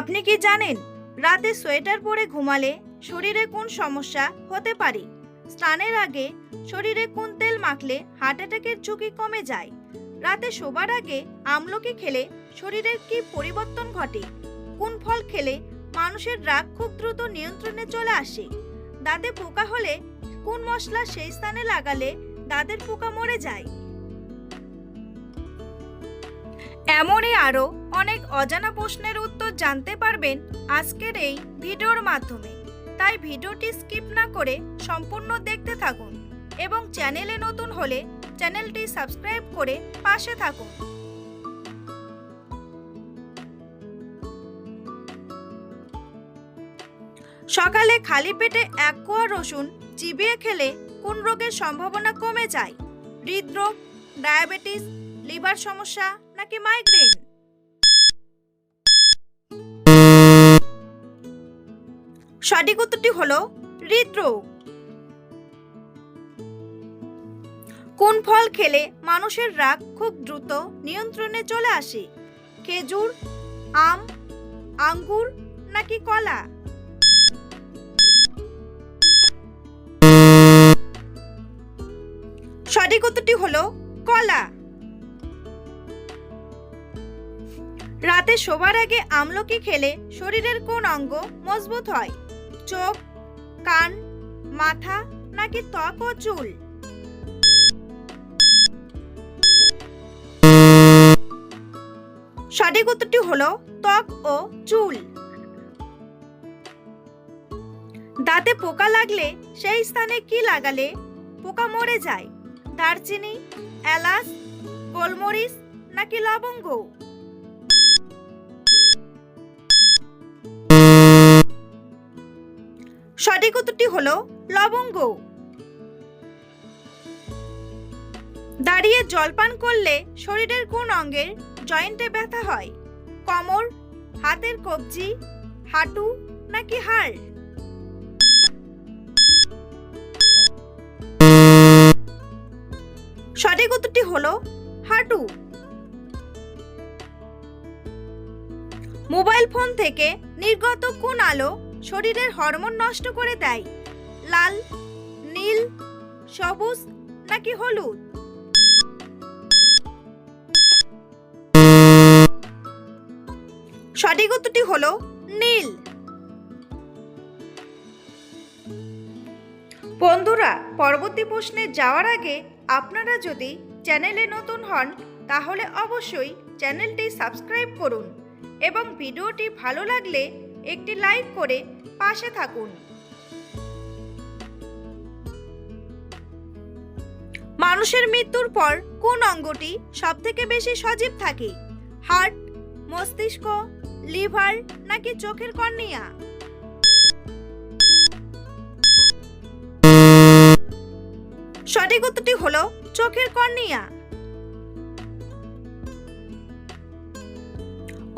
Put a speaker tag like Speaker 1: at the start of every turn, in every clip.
Speaker 1: আপনি কি জানেন রাতে সোয়েটার পরে ঘুমালে শরীরে কোন সমস্যা হতে পারে? স্নানের আগে শরীরে কোন তেল মাখলে হার্ট অ্যাটাকের ঝুঁকি কমে যায়? রাতে শোবার আগে আমলকি খেলে শরীরের কি পরিবর্তন ঘটে? কোন ফল খেলে মানুষের রাগ খুব দ্রুত নিয়ন্ত্রণে চলে আসে? দাঁতে পোকা হলে কোন মশলা সেই স্থানে লাগালে দাঁতের পোকা মরে যায়? এমনই আরও অনেক অজানা প্রশ্নের উত্তর জানতে পারবেন আজকের এই ভিডিওর মাধ্যমে। তাই ভিডিওটি স্কিপ না করে সম্পূর্ণ দেখতে থাকুন এবং চ্যানেলে নতুন হলে চ্যানেলটি সাবস্ক্রাইব করে পাশে থাকুন। সকালে খালি পেটে এক কোয়া রসুন চিবিয়ে খেলে কোন রোগের সম্ভাবনা কমে যায়? হৃদরোগ, ডায়াবেটিস, লিভার সমস্যা নাকি মাইগ্রেন সঠিক উত্তরটি হলো হৃদরোগ। কোন ফল খেলে মানুষের রাগ খুব দ্রুত নিয়ন্ত্রণে চলে আসে? খেজুর, আম, আঙ্গুর নাকি কলা? সঠিক উত্তরটি হলো কলা। রাতে শোবার আগে আমলকি খেলে শরীরের কোন অঙ্গ মজবুত হয়? চোখ, কান, মাথা নাকি ত্বক ও চুল? সঠিক উত্তরটি হলো ত্বক ও চুল। দাঁতে পোকা লাগলে সেই স্থানে কি লাগালে পোকা মরে যায়? দারচিনি, এলাচ, গোলমরিচ নাকি লবঙ্গ? উত্তরটি হলো? লবঙ্গ। দাঁড়িয়ে জলপান করলে শরীরের কোন অঙ্গের জয়েন্টে ব্যথা হয়? কোমর, হাতের কবজি, হাঁটু নাকি হাড়? সঠিক উত্তরটি হলো হাঁটু। মোবাইল ফোন থেকে নির্গত কোন আলো শরীরের হরমোন নষ্ট করে দেয়। লাল, নীল, সবুজ নাকি হলুদ? সঠিক উত্তরটি হলো নীল। বন্ধুরা, পরবর্তী প্রশ্নে যাওয়ার আগে আপনারা যদি চ্যানেলে নতুন হন, তাহলে অবশ্যই চ্যানেলটি সাবস্ক্রাইব করুন এবং ভিডিওটি ভালো লাগলে একটি লাইক করে পাশে থাকুন। মানুষের মৃত্যুর পর কোন অঙ্গটি সবথেকে বেশি সজীব থাকে? হার্ট, মস্তিষ্ক, লিভার নাকি চোখের কর্নিয়া? সঠিক উত্তরটি হলো চোখের কর্নিয়া।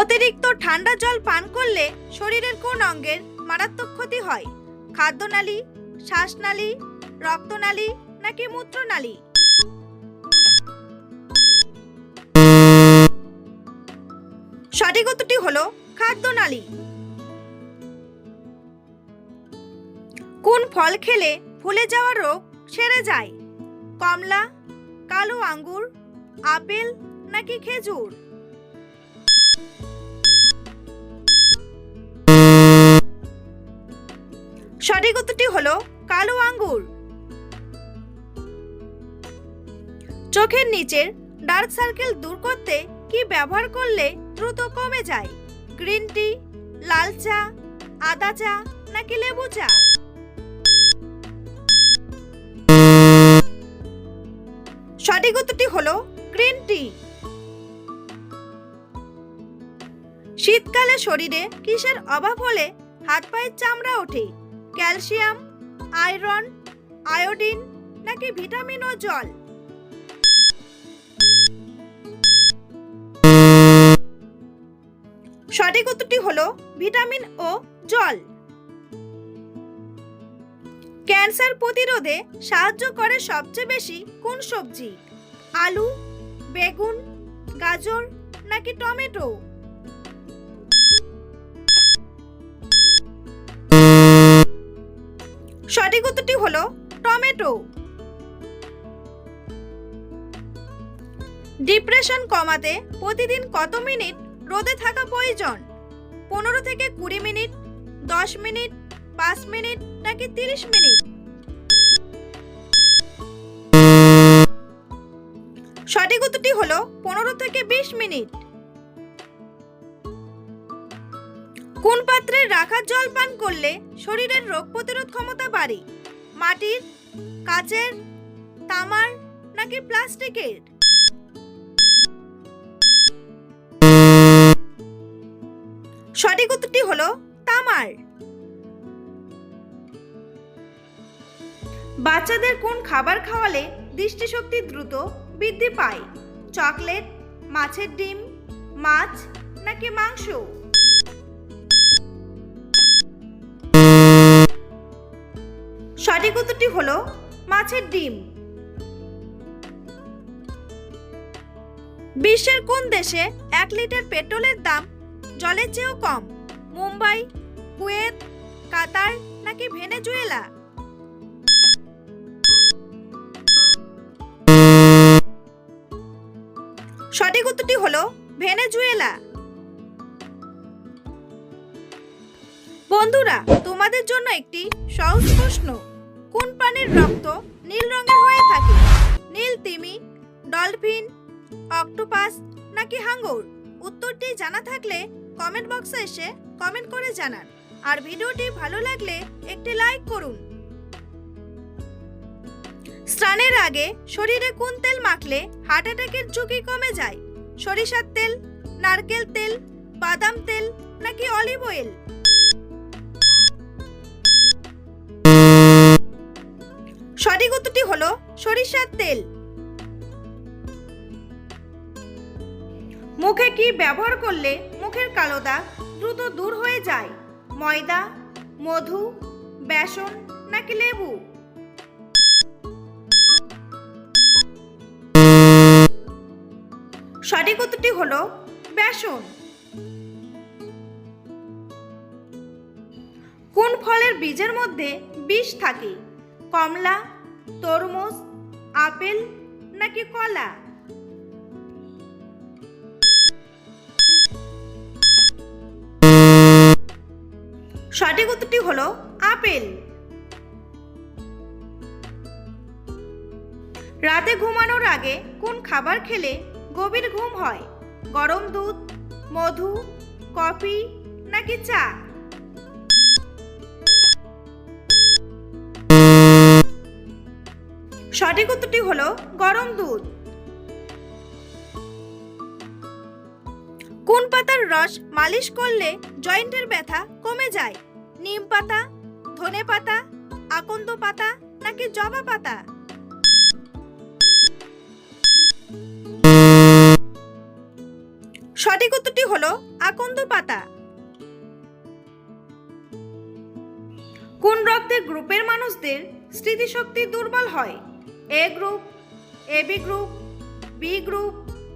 Speaker 1: অতিরিক্ত ঠান্ডা জল পান করলে শরীরের কোন অঙ্গের মারাত্মক ক্ষতি হয়? খাদ্যনালী, শ্বাসনালী, রক্তনালী নাকি মূত্রনালী? সঠিক উত্তরটি হলো খাদ্যনালী। কোন ফল খেলে ফুলে যাওয়া রোগ সেরে যায়? কমলা, কালো আঙ্গুর, আপেল নাকি খেজুর? সঠিক উত্তরটি হলো কালো আঙ্গুর। চোখের নিচের ডার্ক সার্কেল দূর করতে কি ব্যবহার করলে দ্রুত কমে যায়? গ্রিন টি, লাল চা, আদা চা নাকি লেবু চা? সঠিক উত্তরটি হলো গ্রিন টি। শীতকালে শরীরে কিসের অভাব হলে হাত পায়ের চামড়া ওঠে। ক্যালসিয়াম, আয়রন, আয়োডিন নাকি ভিটামিন ও জল? সঠিক উত্তরটি হলো ভিটামিন ও জল। ক্যান্সার প্রতিরোধে সাহায্য করে সবচেয়ে বেশি কোন সবজি? আলু, বেগুন, গাজর নাকি টমেটো? সঠিক উত্তরটি হলো টমেটো। ডিপ্রেশন কমাতে প্রতিদিন কত মিনিট রোদে থাকা প্রয়োজন? পনেরো থেকে কুড়ি মিনিট, দশ মিনিট, পাঁচ মিনিট নাকি তিরিশ মিনিট? সঠিক উত্তরটি হলো পনেরো থেকে বিশ মিনিট। কোন পাত্রে রাখা জল পান করলে শরীরের রোগ প্রতিরোধ ক্ষমতা বাড়ে? মাটির, কাচের, তামার নাকি প্লাস্টিকের? সঠিক উত্তরটি হলো তামার। বাচ্চাদের কোন খাবার খাওয়ালে দৃষ্টিশক্তি দ্রুত বৃদ্ধি পায়? চকলেট, মাছের ডিম, মাছ নাকি মাংস? সঠিক উত্তরটি হলো মাছের ডিম। বিশ্বের কোন দেশে এক লিটার পেট্রোলের দাম জলের চেয়েও কম? মুম্বাই, কুয়েত, কাতার নাকি ভেনেজুয়েলা? সঠিক উত্তরটি হলো ভেনেজুয়েলা। বন্ধুরা, তোমাদের জন্য একটি সহজ প্রশ্ন। কোন প্রাণীর রক্ত নীল রঙের হয়ে থাকে? নীল তিমি, ডলফিন, অক্টোপাস নাকি হাঙ্গর? উত্তরটি জানা থাকলে কমেন্ট বক্সে এসে কমেন্ট করে জানান। আর ভিডিওটি ভালো লাগলে একটি লাইক করুন। স্নানের আগে শরীরে কোন তেল মাখলে হার্ট অ্যাটাকের ঝুঁকি কমে যায়? সরিষার তেল, নারকেল তেল, বাদাম তেল নাকি অলিভ অয়েল? উত্তরটি হলো সরিষার তেল। মুখে কি ব্যবহার করলে মুখের কালো দাগ দ্রুত দূর হয়ে যায়? ময়দা, মধু, বেসন নাকি লেবু? সঠিক উত্তরটি হলো বেসন। কোন ফলের বীজের মধ্যে বিষ থাকে? কমলা তরমুজ, আপেল নাকি কলা? সঠিক উত্তরটি হলো আপেল। রাতে ঘুমানোর আগে কোন খাবার খেলে গভীর ঘুম হয়? গরম দুধ, মধু, কফি নাকি চা? সঠিক উত্তরটি হলো গরম দুধ। কোন পাতার রস মালিশ করলে জয়েন্টের ব্যথা কমে যায়? নিম পাতা, ধনে পাতা, আকন্দ পাতা নাকি জবা পাতা? সঠিক উত্তরটি হলো আকন্দ পাতা। কোন রক্তের গ্রুপের মানুষদের স্মৃতিশক্তি দুর্বল হয়? A group AB group B group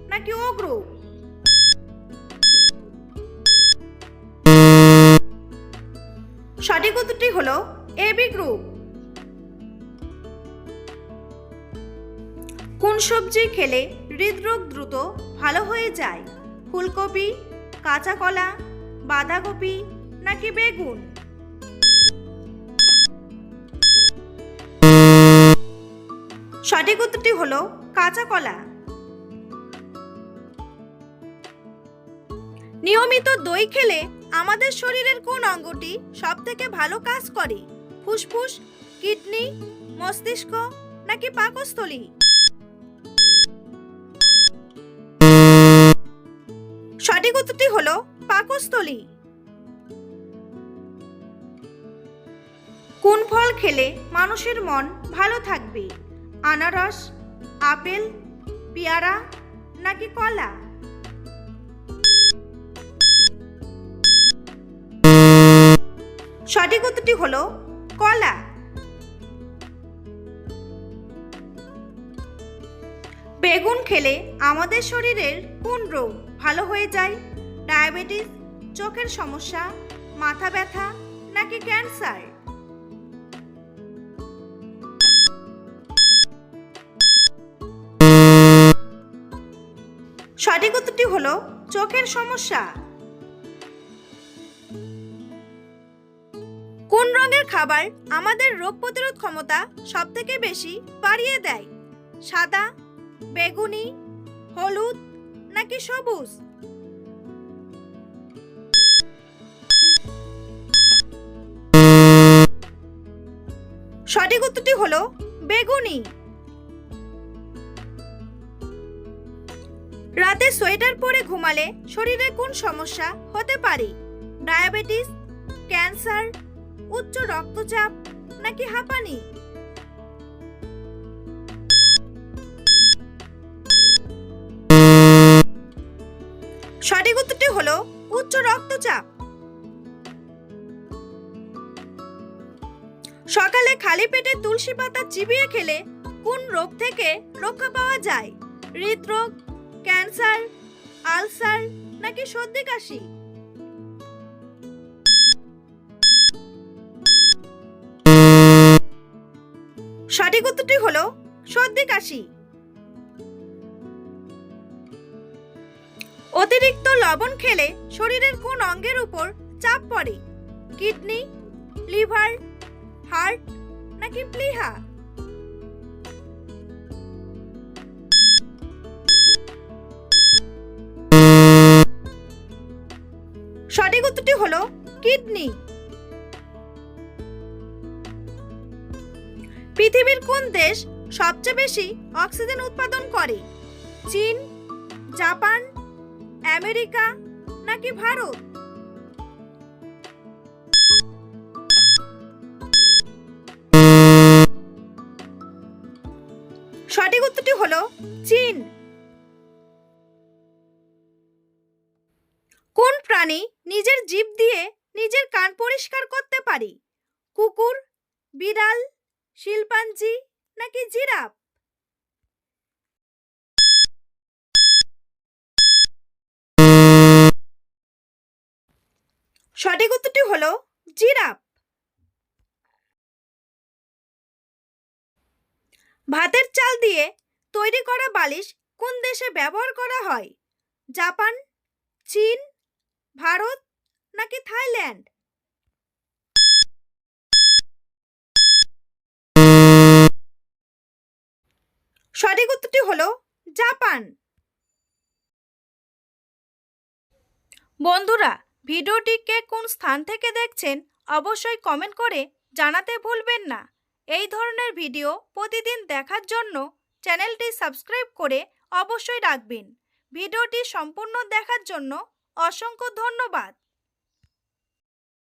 Speaker 1: নাকি ও গ্রুপ সঠিক উত্তরটি হলো এবি গ্রুপ কোন সবজি খেলে হৃদরোগ দ্রুত ভালো হয়ে যায়? ফুলকপি, কাঁচা কলা, বাঁধাকপি নাকি বেগুন? সঠিক উত্তরটি হলো কাঁচা কলা। নিয়মিত দই খেলে আমাদের শরীরের কোন অঙ্গটি সব থেকে ভালো কাজ করে? ফুসফুস, কিডনি, মস্তিষ্ক নাকি পাকস্থলী? সঠিক উত্তরটি হলো পাকস্থলী। কোন ফল খেলে মানুষের মন ভালো থাকবে? আনারস, আপেল, পেয়ারা নাকি কলা? সঠিক উত্তরটি হলো কলা। বেগুন খেলে আমাদের শরীরের কোন রোগ ভালো হয়ে যায়? ডায়াবেটিস, চোখের সমস্যা, মাথা ব্যথা নাকি ক্যান্সার? সঠিক উত্তরটি হলো চোখের সমস্যা। কোন রঙের খাবার আমাদের রোগ প্রতিরোধ ক্ষমতা সব থেকে বেশি বাড়িয়ে দেয়? সাদা, বেগুনি, হলুদ নাকি সবুজ? সঠিক উত্তরটি হলো বেগুনি। রাতে সোয়েটার পরে ঘুমালে শরীরে কোন সমস্যা? হতে পারে। ডায়াবেটিস, ক্যান্সার, উচ্চ রক্তচাপ নাকি হাঁপানি? সঠিক উত্তরটি হলো উচ্চ রক্তচাপ। সকালে খালি পেটে তুলসী পাতা চিবিয়ে খেলে কোন রোগ থেকে রক্ষা পাওয়া যায়? হৃদরোগ ক্যান্সার, আলসার নাকি সর্দি কাশি? সঠিক উত্তরটি হলো সর্দি কাশি। অতিরিক্ত লবণ খেলে শরীরের কোন অঙ্গের উপর চাপ পড়ে? কিডনি, লিভার, হার্ট নাকি প্লিহা? সঠিক উত্তরটি হলো কিডনি। পৃথিবীর কোন দেশ সবচেয়ে বেশি অক্সিজেন উৎপাদন করে? চীন, জাপান, আমেরিকা নাকি ভারত? সঠিক উত্তরটি হলো চীন। সঠিক উত্তরটি হলো জিরাফ। ভাতের চাল দিয়ে তৈরি করা বালিশ কোন দেশে ব্যবহার করা হয়? জাপান, চীন, ভারত নাকি থাইল্যান্ড? সঠিক উত্তরটি হলো জাপান। বন্ধুরা ভিডিওটিকে কোন স্থান থেকে দেখছেন অবশ্যই কমেন্ট করে জানাতে ভুলবেন না। এই ধরনের ভিডিও প্রতিদিন দেখার জন্য চ্যানেলটি সাবস্ক্রাইব করে অবশ্যই রাখবেন। ভিডিওটি সম্পূর্ণ দেখার জন্য অসংখ্য ধন্যবাদ।